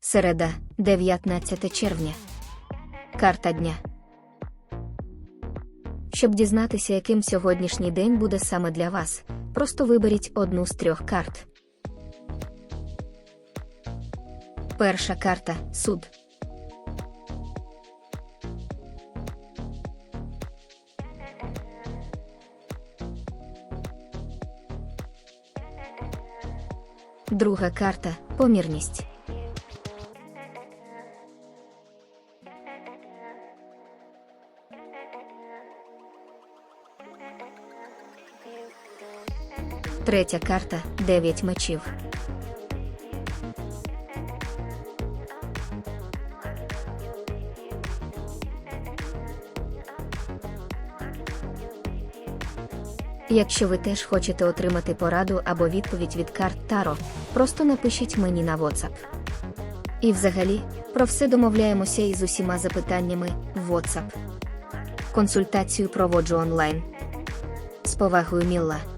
Середа, 19 червня. Карта дня. Щоб дізнатися, яким сьогоднішній день буде саме для вас, просто виберіть одну з трьох карт. Перша карта суд. Друга карта помірність. Третя карта дев'ять мечів. Якщо ви теж хочете отримати пораду або відповідь від карт Таро, просто напишіть мені на WhatsApp. І взагалі, про все домовляємося із усіма запитаннями в WhatsApp. Консультацію проводжу онлайн. З повагою Мілла.